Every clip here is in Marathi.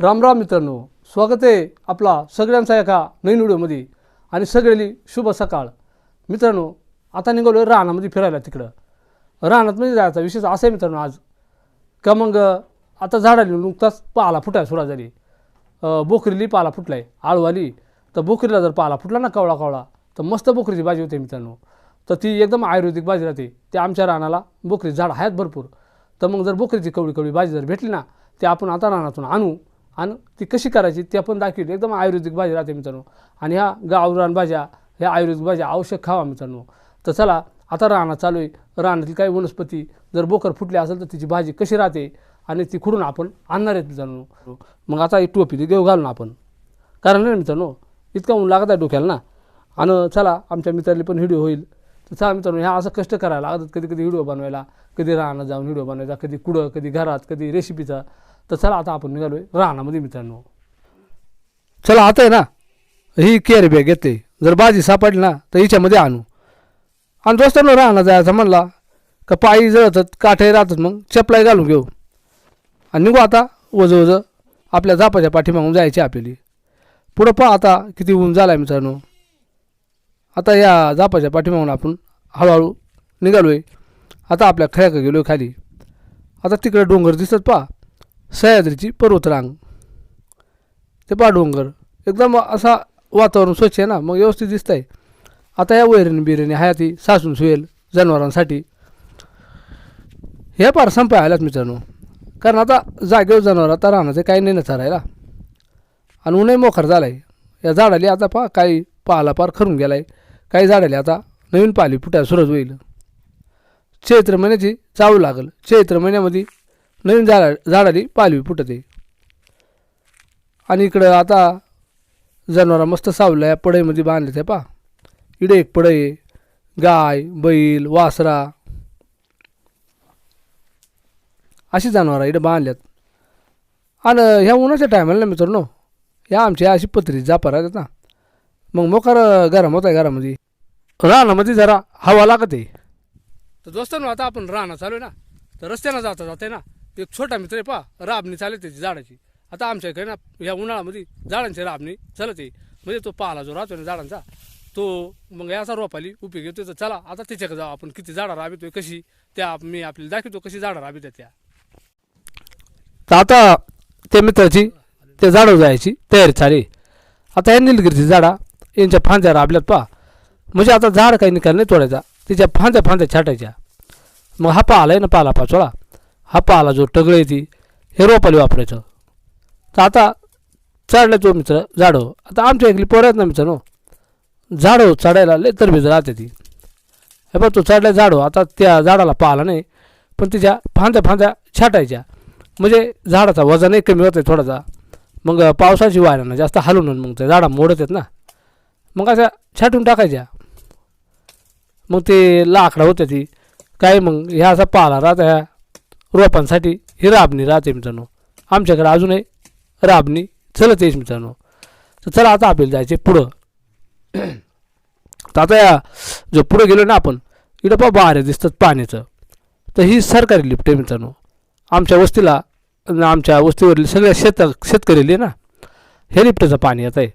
राम राम मित्रांनो स्वागत आहे आपला सगळ्यांचा एका नवीन व्हिडिओमध्ये. आणि सगळ्यांनी शुभ सकाळ. मित्रांनो आता निघालो आहे रानामध्ये फिरायला तिकडं. रानात म्हणजे जायचा विशेष असं आहे मित्रांनो आज. का मग आता झाडाली नुकताच पाला फुटाय सुरुवात झाली. बोकरीली पाला फुटलाय आळवाली. तर बोकरीला जर पाला फुटला ना कवळा कवळा तर मस्त बोकरीची भाजी होते मित्रांनो. तर ती एकदम आयुर्वेदिक भाजी राहते. ते आमच्या रानाला बोकरी झाड आहेत भरपूर. तर मग जर बोकरीची कवळी कवळी भाजी जर भेटली ना ते आपण आता रानातून आणू. आणि ती कशी करायची ती आपण दाखवली एकदम आयुर्वेदिक भाजी राहते मित्रांनो. आणि ह्या गावरान भाज्या ह्या आयुर्वेदिक भाज्या आवश्यक खावा मित्रांनो. तर चला आता रानात चालू आहे. रानातील काही वनस्पती जर बोकर फुटली असेल तर तिची भाजी कशी राहते आणि ती खुडून आपण आणणार आहेत मित्रांनो. मग आता एक टोपी ती घेऊ घालून आपण. कारण नाही मित्रांनो इतका ऊन लागत आहे डोक्याला ना. आणि चला आमच्या मित्राला पण व्हिडिओ होईल. तर चला मित्रांनो ह्या असं कष्ट करायला लागतात. कधी कधी व्हिडिओ बनवायला कधी राहणं जाऊन व्हिडिओ बनवायचा कधी कुडं कधी घरात कधी रेसिपीचा तर चला आता आपण निघालोय. रानामध्ये मित्रांनो. चला आता आहे ना ही केअर बॅग घेते जर भाजी सापडली ना तर हिच्यामध्ये आणू. आणि दोस्तांनो राहणार जायचं म्हणला का पायी जळतात काठे राहतात मग चपलाई घालून घेऊ. आणि निघू आता वजं वजं आपल्या जापाच्या पाठीमागून जायची आपल्याली. पुढं पहा आता किती ऊन झाला आहे मित्रांनो. आता या जापाच्या पाठीमागून आपण हळूहळू निघालो आहे आता आपल्या खळ्याकडे गेलो खाली. आता तिकडे डोंगर दिसत पहा. सह्याद्रीची पर्वतरांग. ते पाडोंगर एकदम असा वातावरण स्वच्छ आहे ना मग व्यवस्थित दिसत आहे आता या वैरण बिरण हयाती ती सासून सुयेल जनावरांसाठी. हे पार संपाय आल्यात मित्रांनो. कारण आता जागेवर जनावर आता राहण्याचं काही नाही ना चरायला. आणि उन्हाही मोखर झाला आहे या झाडाली आता पा काही पाला पार खरून गेला आहे काही झाडाली आता नवीन पाली फुटायला सुरज होईल. चैत्र महिन्याची चावू लागल. चैत्र महिन्यामध्ये नवीन झाडा झाडाली पालवी फुटते. आणि इकडं आता जनावरं मस्त सावलं या पडईमध्ये बांधले ते पहा. इडे एक पडई गाय बैल वासरा. अशी जनावरं इकडे बांधल्यात. आणि ह्या उन्हाच्या टायमाला ना मित्रांनो ह्या आमच्या अशी पत्री जापार राहतात ना. मग मोकार गरम होत आहे घरामध्ये. रानामध्ये जरा हवा लागत. आहे तर दोस्तांनो आता आपण राहणं चालू आहे ना. तर रस्त्यानं जाता जाते ना. एक छोटा मित्र आहे पा राबणी चालत त्याची झाडाची. आता आमच्या इकडे ना ह्या उन्हाळ्यामध्ये झाडांची राबणी चालत आहे. म्हणजे तो पाला जो राहतो ना झाडांचा तो मग याचा रोपाली उपयोग येतो तर चला आता त्याच्याकडे जाऊ आपण किती झाडं राबितोय कशी त्या मी आपल्याला दाखवतो कशी झाडं राबित त्या. तर आता त्या मित्राची त्या झाडं जायची तयारी चाली आता या निलगिरीची झाडा यांच्या फांद्या राबल्यात पा म्हणजे आता झाड काही निकाल नाही तोडायचा तिच्या फांद्या फांद्या छाटायच्या. मग हा पाला आहे ना पाला पाचोळा. हा पाला जो टगळे ती हे रोपाला वापरायचं. तर आता चढला तो मित्र झाडं. आता आमच्या इकडली पोरं आहेत ना मित्रांनो झाडं चढायला लय तरबीज राहते ती. हे बघ तो चढला झाडं आता त्या झाडाला पाला नाही पण तिच्या फांद्या फांद्या छाटायच्या. म्हणजे झाडाचा वजनही कमी होतं आहे थोडासा. मग पावसाची वाऱ्यानं जास्त हलवून मग त्या झाडा मोडत आहेत ना. मग अशा छाटून टाकायच्या. मग ते लाकडं होत्या ती. काय मग ह्या असा पाला राहता ह्या. रोपांसाठी ही राबणी राहते मित्रांनो. आमच्याकडे अजूनही राबणी चलत येईल मित्रांनो. तर चला आता आपल्याला जायचे पुढं. तर आता या जो पुढं गेलो ना आपण इकडं पा बाहेर दिसतात पाण्याचं. तर ही सरकारी लिफ्ट आहे मित्रांनो. आमच्या वस्तीला आमच्या वस्तीवरील सगळ्या शेत शेतकरी ना हे लिफ्टचं पाणी येत आहे.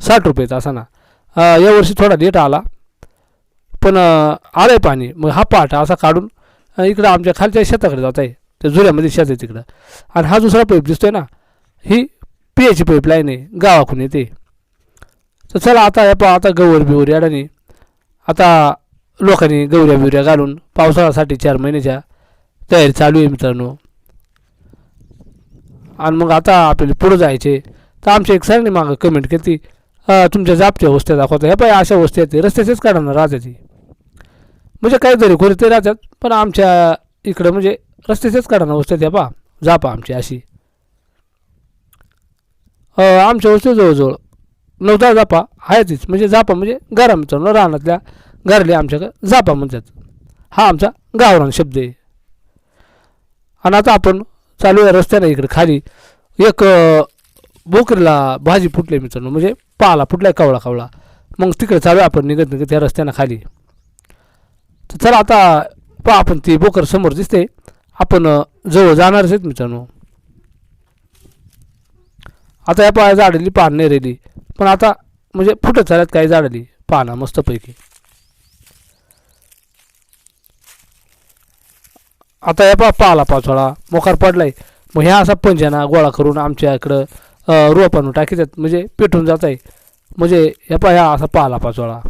साठ रुपयेचं असा ना. यावर्षी थोडा लेट आला. पण आलं आहे पाणी. मग हा पाटा असा काढून इकडं आमच्या खालच्या शेताकडे जात आहे. त्या जुऱ्यामध्ये शेत तिकडं. आणि हा दुसरा पाईप दिसतोय ना ही पियाची पाईपलाईन आहे गावाकडून येते. तर चला आता या पा आता गवर बिवर याडाने आता लोकांनी गौऱ्या बिवऱ्या घालून पावसाळ्यासाठी चार महिन्याच्या तयारी चालू आहे मित्रांनो. आणि मग आता आपल्याला पुढं जायचे तर आमच्या एक सरांनी मागं कमेंट केली. तुमच्या जापच्या वस्त्या दाखवता. ह्या पाय अशा वस्त्या आहेत. रस्त्याचेच काढणार राहते ती म्हणजे काहीतरी खोली ते राहतात पण आमच्या इकडं म्हणजे रस्त्याचेच काढणार वस्त्या त्या पा जापा आमची अशी. आमच्या वस्ते जवळजवळ नऊ दहा जापा आहेतच म्हणजे जापा म्हणजे घरा मित्रांनो रानातल्या घरले आमच्याकडं जापा म्हणतात. हा आमचा गावरान शब्द आहे. आणि आता आपण चालू आहे रस्त्यानं इकडे खाली. एक बोकरीला भाजी फुटली मित्रांनो. म्हणजे पाला फुटलाय कवळा कवळा मग तिकडे चालू आहे आपण निघत निघत त्या रस्त्यानं खाली. तर चला आता पहा आपण ती बोकर समोर दिसते. आपण जवळ जाणारच आहेत मित्रांनो. आता या पाया झाडली पान नाही राहिली. पण आता म्हणजे फुटत झाल्यात काही झाडली पाना मस्तपैकी. आता या पा पाला पाचोळा मोकार पडलाय. मग ह्या असा पंजाना गोळा करून आमच्या इकडं रोपानं टाकीतात म्हणजे पेटून जात आहे म्हणजे या पा ह्या असा पाला पाचोळा.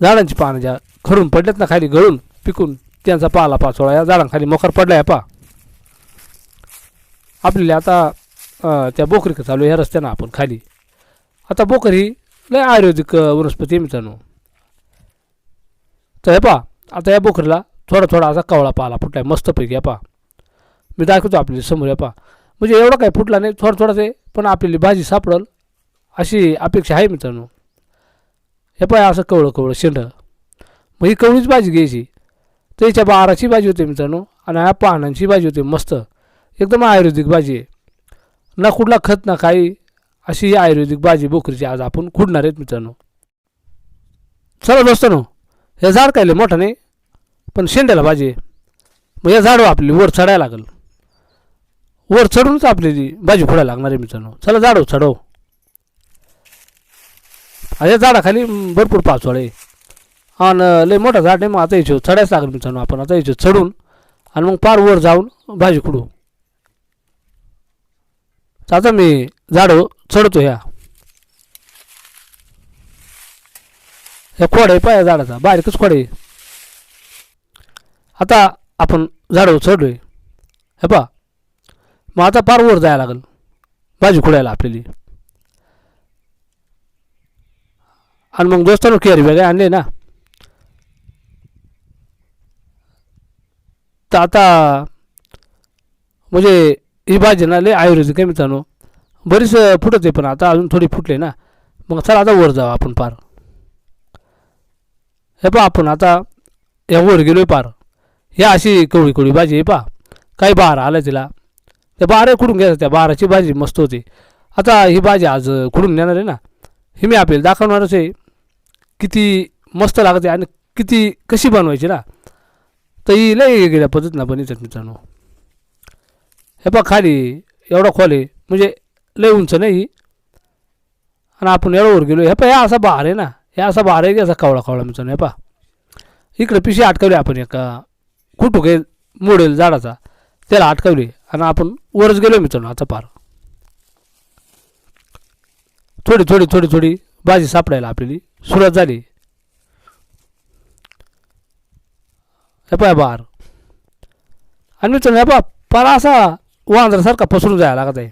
झाडांची पानं ज्या खरून पडल्यात ना खाली गळून पिकून. त्यांचा पाला पाचोळा. या झाडांखाली मोखर पडला आहे पा आपल्याला आता त्या बोकरीकडे चालू आहे ह्या रस्त्यानं आपण खाली. आता बोकर ही लय आयुर्वेदिक वनस्पती आहे मित्रांनो. तर हे पा आता या बोकरीला थोडा थोडा असा कवळा पाला फुटलाय मस्तपैकी या पा मी दाखवतो आपल्याला समोर या पा म्हणजे एवढं काही फुटला नाही थोडं थोडा ते पण आपल्याला भाजी सापडल अशी अपेक्षा आहे मित्रांनो. हे पाय असं कवळं कवळं शेंड. मग ही कवळीच भाजी घ्यायची. त्याच्या बाराची भाजी होते मित्रांनो आणि ह्या पानांची भाजी होते मस्त. एकदम आयुर्वेदिक भाजी आहे. ना कुठला खत ना काही अशी ही आयुर्वेदिक भाजी बोकरीची आज आपण खुडणार आहेत मित्रांनो. चला दोस्तानो हे झाड काय लय मोठं नाही पण शेंड्याला भाजी आहे. मग या झाडं आपली वर चढायला लागल. वर चढूनच आपली भाजी फोडायला लागणार आहे मित्रांनो. चला झाडव चढव. या झाडाखाली भरपूर पाचवळ आहे. आणि लय मोठा झाड नाही मग आता याच्यावर चढायच लागेल मित्रांनो आपण आता याच्यावर चढून आणि मग पार वर जाऊन भाजी खुडू आता मी झाडं चढतो ह्या. ह्या खोड आहे पाया झाडाचा. बारीकच खोड आहे. आता आपण झाडं चढलोय. हे पा मग आता पार वर जायला लागेल. भाजी खुडायला आपल्याली. आणि मग दोस्तानं केअर वेगळे आणले ना? आता म्हणजे ही भाजी ना लय आयुर्वेदिक आहे मित्रांनो? बरीच फुटत आहे पण आता अजून थोडी फुटले ना. मग चला आता वर जाऊ आपण पार. हे पा आपण आता या वर गेलोय पार. ह्या अशी कवळी कवळी भाजी आहे पा काही बार आलं तिला. त्या बारा कुठून घ्यायचं? त्या बाराची भाजी मस्त होती. आता ही भाजी आज कुठून नेणार आहे ना? हे मी आपल्याला दाखवणारच आहे. किती मस्त लागते आणि किती कशी बनवायची ना? तर ही लय वेगळ्या पद्धतीनं येतात मित्रांनो. हे बघ खाली एवढा खोल आहे म्हणजे लय उंच नाही ही. आणि आपण एवढ्यावर गेलो हे पा हे असा बहार आहे ना हे असा बहार आहे की असा कावळा कावळा मित्रांनो हे पा इकडे पिशी अटकवली आपण एका कुठू काही मोडेल झाडाचा त्याला अटकवली आणि आपण वरच गेलो मित्रांनो आता पार. थोडी थोडी थोडी थोडी भाजी सापडायला आपल्याली सुरुवात झाली हे पाय बार आणि मित्रांनो हे पा पार असा वांजरासारखा पसरून जायला लागत आहे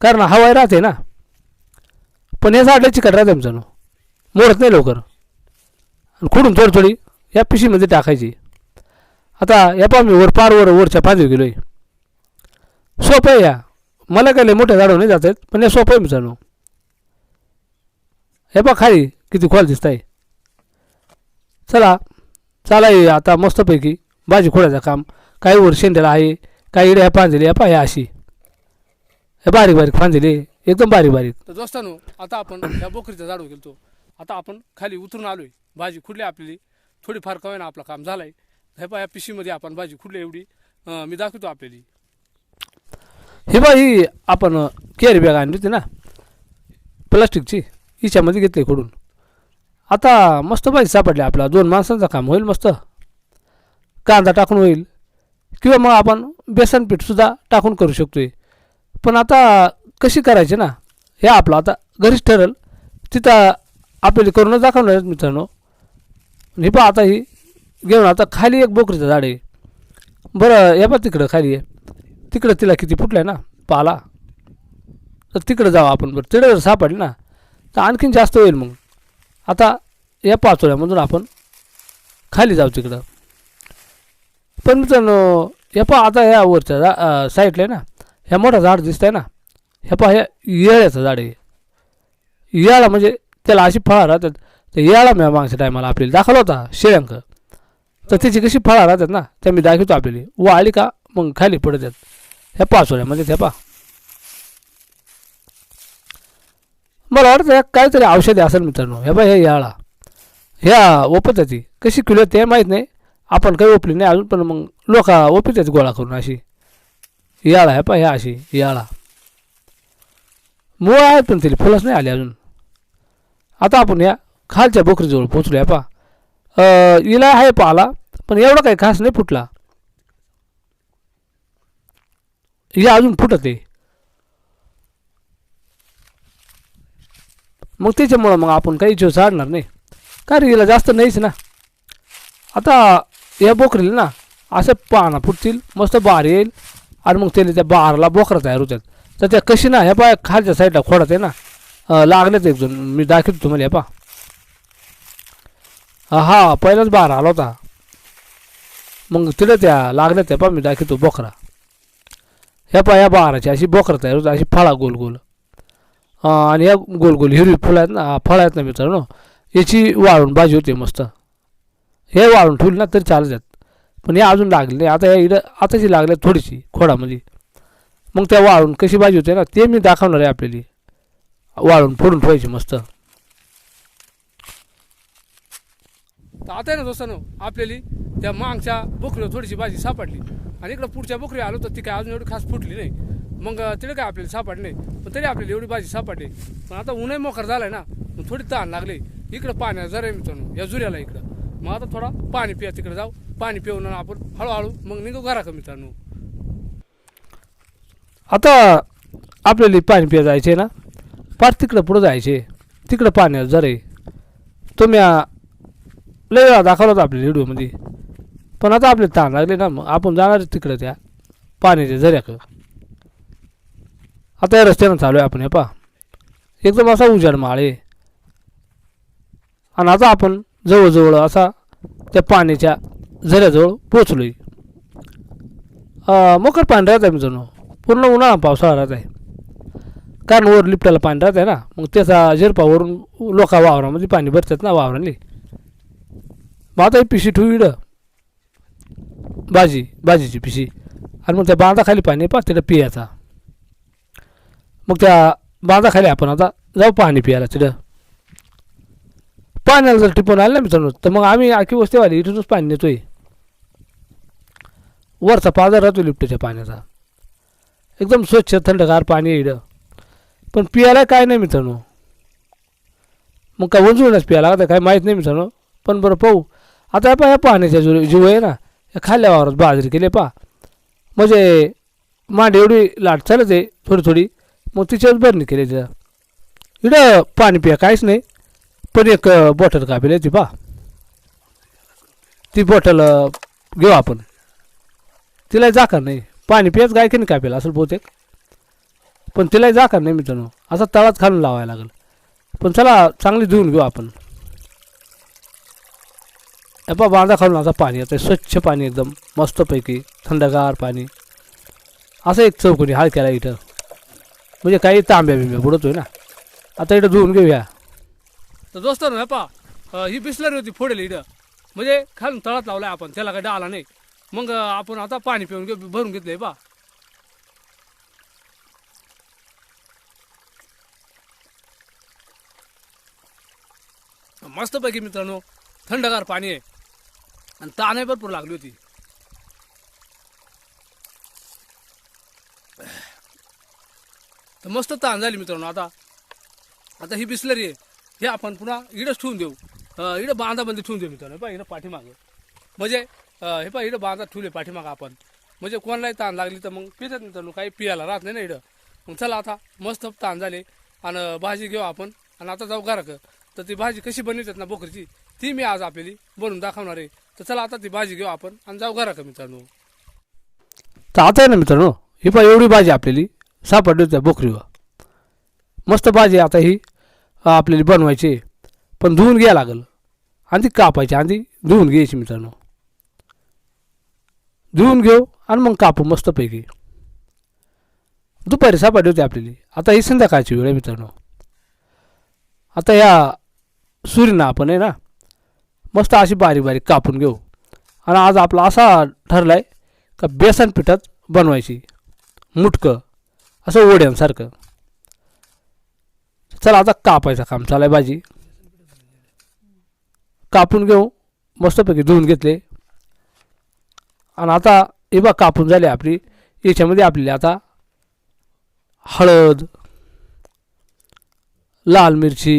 कारण हवाई राहते ना पण हे झाडलं चिकट राहते मित्रांनो मोडत नाही लवकर आणि खुडून थोडी थोडी या पिशीमध्ये टाकायची आता या पा मी वर पार वर वरच्या गेलो आहे सोपं आहे या मला काय लय मोठ्या झाडं नाही जात आहेत पण हे सोपं आहे मित्रांनो हे पा खाली किती खोल दिसत आहे चला चला ये आता मस्तपैकी. भाजी खोडायचं काम. काही वर शेंड्याला आहे काही इकडे ह्या पांजली ह्या पा ह्या अशी. हे बारीक बारीक फांजली एकदम बारीक बारीक. तर दोस्तानो आता आपण या बोकरीच्या झाडू गेलतो आता आपण खाली उतरून आलोय. भाजी खुडली आपली. थोडीफार ना आपलं काम झालंय. हे पा या पिशीमध्ये आपण भाजी खुडली एवढी. मी दाखवतो आपल्याला. हे बा ही आपण केअर बॅग आणली होती ना? प्लास्टिकची. हिच्यामध्ये घेतली खोडून. आता मस्त भाजी सापडले आपला. दोन माणसांचं काम होईल मस्त. कांदा टाकून होईल. किंवा मग आपण बेसन पीठसुद्धा टाकून करू शकतो आहे पण आता कशी करायची ना? हे आपलं आता घरीच ठरेल. तिथं आपल्याला करूनच दाखवणार मित्रांनो. हे पहा आता ही घेऊन आता खाली एक बोकरीचं झाड आहे. बरं हे पा तिकडं खाली आहे. तिकडं तिला किती फुटलं आहे ना? पाला. तर तिकडं जाऊ आपण बरं. तिकडं जर सापडली ना तर आणखीन जास्त होईल मग. आता या पाचोळ्यामधून आपण खाली जाऊ तिकडं. पण मित्रांनो हे पहा आता ह्या वरच्या झा साईडला आहे ना ह्या मोठा झाड दिसत आहे ना हे पहा ह्या येळ्याचं झाड आहे. येळा म्हणजे त्याला अशी फळं राहतात तर येळा मी मागच्या टायमाला आपल्याला दाखवला होता शेळ्यांक तर त्याची कशी फळं राहतात ना त्या मी दाखवतो आपल्याला. वाळली का मग खाली पडत आहेत ह्या पाचोळ्यामध्ये ह्या पहा. मला वाटतं या काहीतरी औषधी असेल मित्रांनो. हे बा हे याळा. ह्या ओपत ती कशी किलो ते माहीत नाही. आपण काही ओपली नाही अजून पण मग लोक ओपित गोळा करून अशी. याळा हे पाय ह्या अशी याळा. मुळं आहेत पण तिला फुलंच नाही आले अजून. आता आपण या खालच्या बोकरीजवळ पोचलो पा इला आहे पाला पण एवढा काही खास नाही फुटला. या अजून फुटत आहे. मग त्याच्यामुळं मग आपण काही जीव झाडणार नाही. कारण हिला जास्त नाहीच ना. आता या बोकरीला ना असं पाना फुटतील मस्त बार येईल. आणि मग त्याला त्या बारला बोकरा तयार होतात तर त्या कशी ना ह्या पा खालच्या साईडला खोडत आहे ना अं, एक दोन. मी दाखवतो तुम्हाला ह्या पा हा पहिलाच बार आला होता. मग तिला त्या लागल्या त्या पा मी दाखवतो बोकरा. ह्या पा या बाराची अशी बोकरा तयार होतात अशी फळा गोल गोल आणि या गोल गोल हिरवी फुलं आहेत ना फळं आहेत ना मित्रांनो याची वाळून भाजी होते मस्त. हे वाळून ठेवली ना तरी चालत आहेत पण हे अजून लागले नाही. आता या इडं आताची लागले थोडीशी खोडामध्ये. मग त्या वाळून कशी भाजी होते ना ते मी दाखवणार आहे आपल्याला. वाळून फोडून ठेवायची मस्त. तर आता आहे ना दोस्तानो आपल्याला त्या मागच्या बोकऱ्यावर थोडीशी भाजी सापडली. आणि इकडं पुढच्या बोकरी आलो तर ती काय अजून एवढी खास फुटली नाही. मग तिथे काय आपल्याला सापडले नाही. पण तरी आपल्याला एवढी भाजी सापडली. पण आता उन्हाही मोखर झालाय ना मग थोडी तहान लागली. इकडं पाण्या जरा मित्रांनो या जुऱ्याला इकडं. मग आता थोडा पाणी पिया तिकडे जाऊ. पाणी पिऊन आपण हळूहळू मग निघू घरा का मित्रांनो. आता आपल्याला पाणी पिया जायचे ना? पार तिकडं पुढं जायचे तिकडं पाण्यात जरे तुम्ही आ, लय वेळा दाखवला होता आपल्या व्हिडिओमध्ये पण आता आपले ताण लागले ना मग आपण जाणार तिकडं त्या पाण्याच्या झऱ्याकडं आता या रस्त्यानं चालू आहे आपण हे पा एकदम असा उजाड माळ आहे. आणि आता आपण जवळजवळ असा त्या पाण्याच्या झऱ्याजवळ पोचलो आहे मकर पाणी राहत आहे मित्रांनो. पूर्ण उन्हाळा पावसाळा राहत आहे. कारण वर लिफ्टाला पाणी राहत आहे ना. मग त्याचा झिरपावरून लोका वावरामध्ये पाणी भरतात ना वावरांनी. मग आता ही पिशी ठेवू इडं भाजी भाजीची पिशी. आणि मग त्या बांधाखाली पाणी पाच तिथं पियाचा. मग त्या बांधाखाली आपण आता जाऊ पाणी प्यायला तिथं. पाण्याला जर टिपून आलं ना मित्रांनो तर मग आम्ही आखी वस्तीवाली इथूनच पाणी नेतोय. वरचा पाजार राहतो लिफ्टच्या पाण्याचा. एकदम स्वच्छ थंडगार पाणी आहे पण पियाला काय नाही मित्रांनो. मग काय वंजूनच प्यायला आता काय माहीत नाही मित्रांनो. पण बरं पाहू. आता पहा या पाण्याच्या जीव जीव आहे ना या खाल्ल्या वावरात बाजरी केले पा म्हणजे मांड एवढी लाट चालत आहे थोडी थोडी. मग तिच्यावर बरणी केली तिला. इकडं पाणी पिया काहीच नाही. पण एक बॉटल कापेल ती पा ती बॉटल घेऊ आपण. तिला जाकार नाही. पाणी पियाच गाय की नाही कापेल असं बहुतेक. पण तिला जाकार नाही मित्रांनो. असा तळाच खालून लावायला लागेल. पण चला चांगली धुवून घेऊ आपण. पा बांधा खालून आता पाणी येतं स्वच्छ पाणी एकदम मस्तपैकी. थंडगार पाणी. असं एक चौकणी हाल केला इथं. म्हणजे काही तांब्या बिंब्या बुडतोय ना. आता इथं धुवून घेऊया. तर दोस्तांनो पा ही बिसलरी होती फोडेल इथं. म्हणजे खालून तळात लावलाय आपण त्याला काही डाला नाही. मग आपण आता पाणी पिऊन घेऊ भरून घेतलंय पा मस्तपैकी मित्रांनो थंडगार पाणी आहे. आणि ताने भरपूर लागली होती. तर मस्त ताण झाली मित्रांनो. आता आता ही बिसलरी आहे. हे आपण पुन्हा इडंच ठेवून देऊ. इडं बांधामध्ये ठेवून देऊ मित्रांनो. हे पहा इडं पाठीमागं. म्हणजे हे पहा इडं बांधा ठेवले पाठीमागं आपण. म्हणजे कोणालाही ताण लागली तर मग पितात मित्रांनो. काही पियाला राहत नाही ना इडं. मग चला आता मस्त ताण झाले. आणि भाजी घेऊ आपण. आणि आता जाऊ घराक. तर ती भाजी कशी बनवतात ना बोकरीची ती मी आज आपल्याली बनवून दाखवणार आहे. तर चला आता ती भाजी घेऊ आपण आणि जाऊ घराक मित्रांनो. तर आता आहे ना मित्रांनो ही पहा एवढी भाजी आपल्याली सापडली होत्या बोकरीवर. मस्त भाजी आता ही आपल्याला बनवायची. पण धुवून घ्या लागलं. आणि ती कापायची आणि ती धुवून घ्यायची मित्रांनो. धुवून घेऊ आणि मग कापू मस्तपैकी. दुपारी सापडली होती आपल्याला. आता ही संध्याकाळची वेळ आहे मित्रांनो. आता या सूर्यना आपण आहे ना मस्त अशी बारीक बारीक कापून घेऊ. आणि आज आपला असा ठरला आहे का बेसन पिठात बनवायची. मुटकं. असं ओढ्यांसारखं चला आता कापायचं काम चालाय भाजी. कापून घेऊ मस्तपैकी धुवून घेतले. आणि आता हे बा कापून झाली आपली. याच्यामध्ये आपल्याला आता हळद लाल मिरची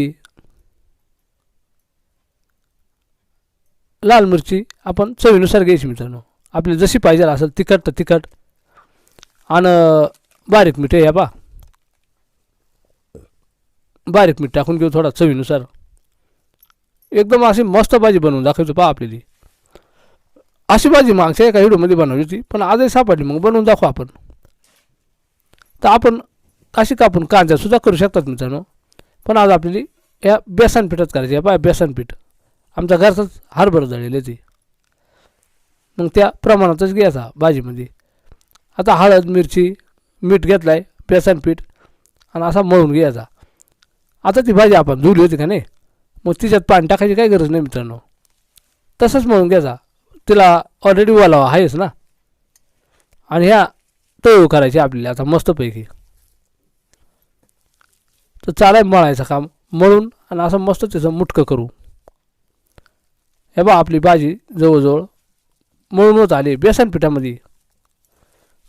लाल मिरची आपण चवीनुसार घ्यायची मित्रांनो. आपली जशी पाहिजे असेल तिखट तर तिखट. आणि बारीक मीठ आहे बा बारीक मीठ टाकून घेऊ थोडा चवीनुसार. एकदम अशी मस्त भाजी बनवून दाखवतो पहा आपली अशी भाजी मागच्या एका व्हिडिओमध्ये बनवली होती पण आजही सापडली मग बनवून दाखवू आपण. तर आपण अशी कापून कांद्यासुद्धा करू शकतात मित्रांनो. पण आज आपली या बेसन पिठात करायची आहे. पहा बेसन पीठ. आमच्या घरचाच हरभर जळलेली ती. मग त्या प्रमाणातच घ्यायचा भाजीमध्ये. आता हळद मिरची मीठ घेतलं आहे बेसन पीठ आणि असा मळून घ्यायचा. आता ती भाजी आपण धुली होती का नाही मग तिच्यात पाणी टाकायची काही गरज नाही मित्रांनो. तसंच मळून घ्यायचा. तिला ऑलरेडी ओलावा आहेच ना. आणि ह्या तळू करायची आपल्याला आता मस्तपैकी. तर चालाय मळायचं काम मळून आणि असं मस्त त्याचं मुटकं करू. हे बा आपली भाजी जवळजवळ मळून होत आली बेसन पिठामध्ये.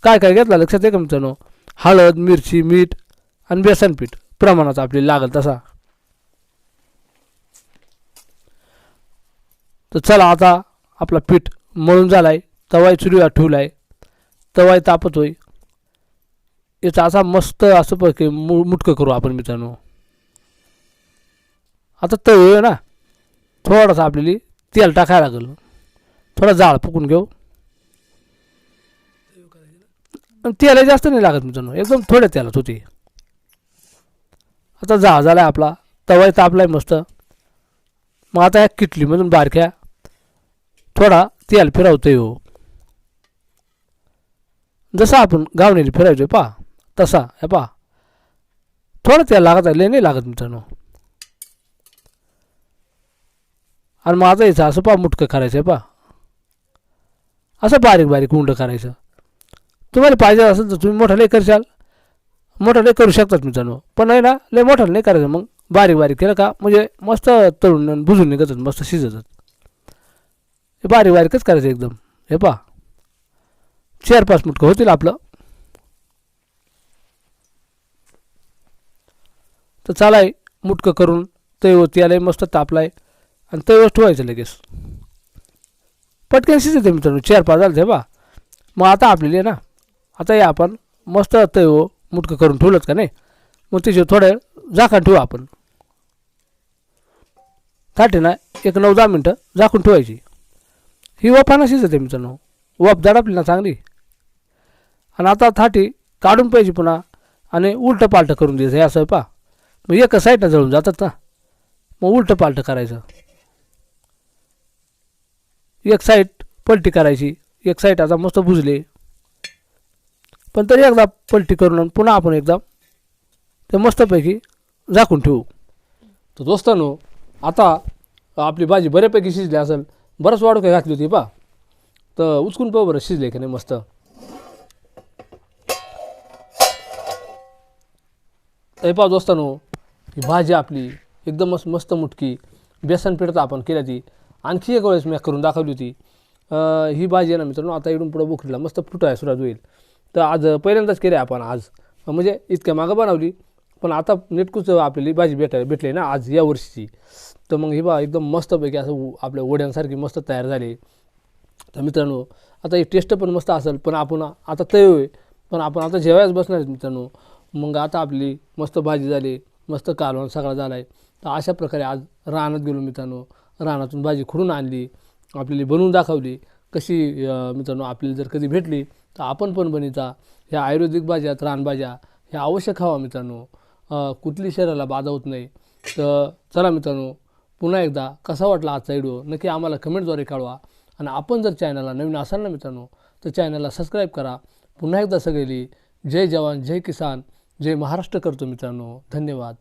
काय काय घेतलं? लक्षात आहे का मित्रांनो? हळद मिरची मीठ आणि बेसन पीठ. प्रमाणात आपल्याला लागेल तसा. तर चला आता आपला पीठ मळून झाला आहे तवाई चुरीवर ठेवला आहे तवाई तापत होई याचा असा मस्त असं पैकी मु मुटकं करू आपण मित्रांनो. आता तळ ना. थोडासा आपल्याला तेल टाकायला लागेल. थोडा जाळ पकून घेऊ. त्याला जास्त नाही लागत मित्रांनो एकदम थोड्या त्यालाच होती. आता जाळ झाला आपला. तवाई आहे मस्त. मग आता या किटलीमधून बारक्या थोडा तेल फिरवतोय हो. जसा आपण गावणीला फिरायचोय पा तसा हे पा थोडं तेल लागत आहे लय नाही लागत मित्रांनो. आणि मग आता यायचं असं पा मुटकं करायचं आहे पा असं बारीक बारीक उंड करायचं. तुम्हाला पाहिजे असेल तर तुम्ही मोठं लय करशाल मोठं लय करू शकतात मित्रांनो पण आहे ना लय मोठं नाही करायचं मग. बारीक बारीक केलं का म्हणजे मस्त तळून भुजून निघतात मस्त शिजतात. हे बारीक बारीकच करायचं एकदम. हे पा चार पाच मुटकं होतील आपलं. तर चालाय मुटकं करून तैव आलंय मस्त तापलाय. आणि तैवच ठेवायचं लगेच. पटकन शिजते मित्रांनो चार पाच झालं ते बा मग आता आपल्याला आहे ना आता या आपण मस्त हो मुटकं करून ठेवलंच का नाही? मग तिचे थोडं झाकण ठेवू आपण. ताटे ना एक नऊ दहा मिनटं झाकून ठेवायची. ही वाफाना शिजते मित्रांनो. वाफ दडपली ना चांगली. आणि आता थाटी काढून पाहिजे पुन्हा आणि उलटं पालटं करून द्यायचं हे असं पा मग एका साईडनं जळून जातात ना. मग उलटं पालटं करायचं. एक साईड पलटी करायची. एक साईड आता मस्त भुजले पण तरी एकदा पलटी करून पुन्हा आपण एकदा ते मस्तपैकी झाकून ठेवू. तर दोस्तांनो आता आपली भाजी बऱ्यापैकी शिजली असेल बरंच वाढू काय घातली होती पा तर उचकून पाहू बरं शिजले की नाही मस्त. हे पहा दोस्तानो ही भाजी आपली एकदमच मस्त मुटकी बेसन पिठात आपण केल्या ती. आणखी एक वेळेस मी करून दाखवली होती. ही भाजी आहे ना मित्रांनो आता इकडून पुढं बुकरीला मस्त फुटाय सुरुवात होईल. तर आज पहिल्यांदाच केले आपण आज. म्हणजे इतक्या मागं बनवली. पण आता नेटकूच आपल्याला भाजी भेटाय भेटली ना आज या वर्षीची. तर मग ही बा एकदम मस्तपैकी असं आपल्या वड्यांसारखी मस्त तयार झाली. तर मित्रांनो आता ही टेस्ट पण मस्त असेल पण आपण आता तय होय पण आपण आता जेवायच बसणार आहेत मित्रांनो. मग आता आपली मस्त भाजी झाली मस्त कालवण सगळा झाला आहे तर अशा प्रकारे आज रानात गेलो मित्रांनो. रानातून भाजी खुडून आणली. आपल्याला बनवून दाखवली. कशी मित्रांनो आपल्याला जर कधी भेटली तर आपण पण बनिता ह्या आयुर्वेदिक भाज्या रानभाज्या ह्या अवश्य खावा मित्रांनो. कुठली शरीराला बाधा होत नाही. तर चला मित्रांनो पुन्हा एकदा कसा वाटला आजचा व्हिडिओ? नक्की आम्हाला कमेंटद्वारे कळवा. आणि आपण जर चॅनलला नवीन असाल ना मित्रांनो तर चॅनलला सबस्क्राईब करा. पुन्हा एकदा सगळी जय जवान जय किसान जय महाराष्ट्र करतो मित्रांनो. धन्यवाद.